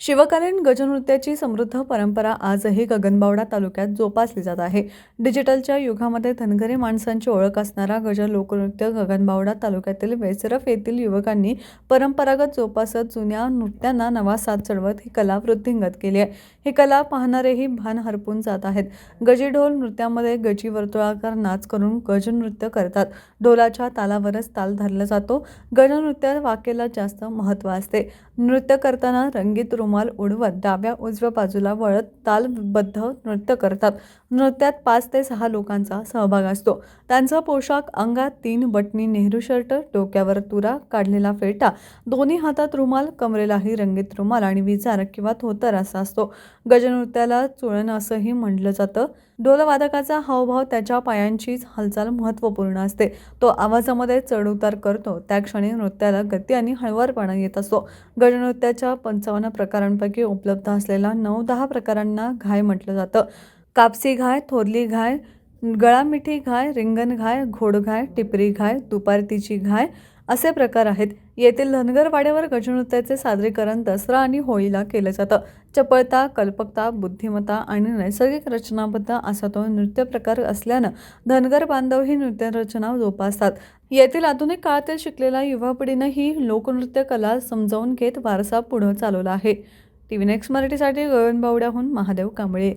शिवकालीन गजनृत्याची समृद्ध परंपरा आजही गगनबावडा तालुक्यात जोपासली जात आहे. डिजिटलच्या युगामध्ये धनगरी माणसांची ओळख असणारा गज लोकनृत्य गगनबावडा तालुक्यातील वेसरफ येथील युवकांनी परंपरागत जोपासत जुन्या नृत्यांना नवा साथ चढवत ही कला वृद्धिंगत केली आहे. ही कला पाहणारेही भान हरपून जात आहेत. गजी ढोल नृत्यामध्ये गजी वर्तुळाकार नाच करून गजनृत्य करतात. ढोलाच्या तालावरच ताल धरला जातो. गजनृत्यात वाकेला जास्त महत्त्व असते. नृत्य करताना रंगीत रुमाल उडवत डाव्या उजव्या बाजूला वळत तालबद्ध नृत्य करतात. नृत्यात पाच ते सहा लोकांचा सहभाग असतो. त्यांचा पोशाख अंगात तीन बटणी नेहरू शर्ट डोक्यावर तुरा काढलेला फेटा दोन्ही हातात रुमाल कमरेलाही रंगीत रुमाल आणि विचार किंवा थोतर असा असतो. गजनृत्याला चुळण असंही म्हटलं जातं. ढोलवादकाचा हावभाव त्याच्या पायांचीच हालचाल महत्त्वपूर्ण असते. तो आवाजामध्ये चढउतार करतो. त्या क्षणी नृत्याला गती आणि हळवारपणा येत असतो. गजनृत्याच्या पंचावन्न प्रकार प्रकारांपैकी उपलब्ध असलेल्या नऊ दहा प्रकारांना घाय म्हटलं जातं. कापसी घाय थोरली घाय गळामिठी घाय रिंगण घाय घोडघाय टिपरी घाय दुपारतीची घाय असे प्रकार आहेत. येथील धनगरवाड्यावर गजनृत्याचे सादरीकरण दसरा आणि होळीला केलं जातं. चपळता कल्पकता बुद्धिमत्ता आणि नैसर्गिक रचनाबद्ध असा तो नृत्य प्रकार असल्यानं धनगर बांधव ही नृत्यरचना जोपासतात. येथील आधुनिक काळातील शिकलेल्या युवा पिढीनं ही लोकनृत्य कला समजावून घेत वारसा पुढं चालवला आहे. टी व्ही नेक्स्ट मराठीसाठी गगनबावड्याहून महादेव कांबळे.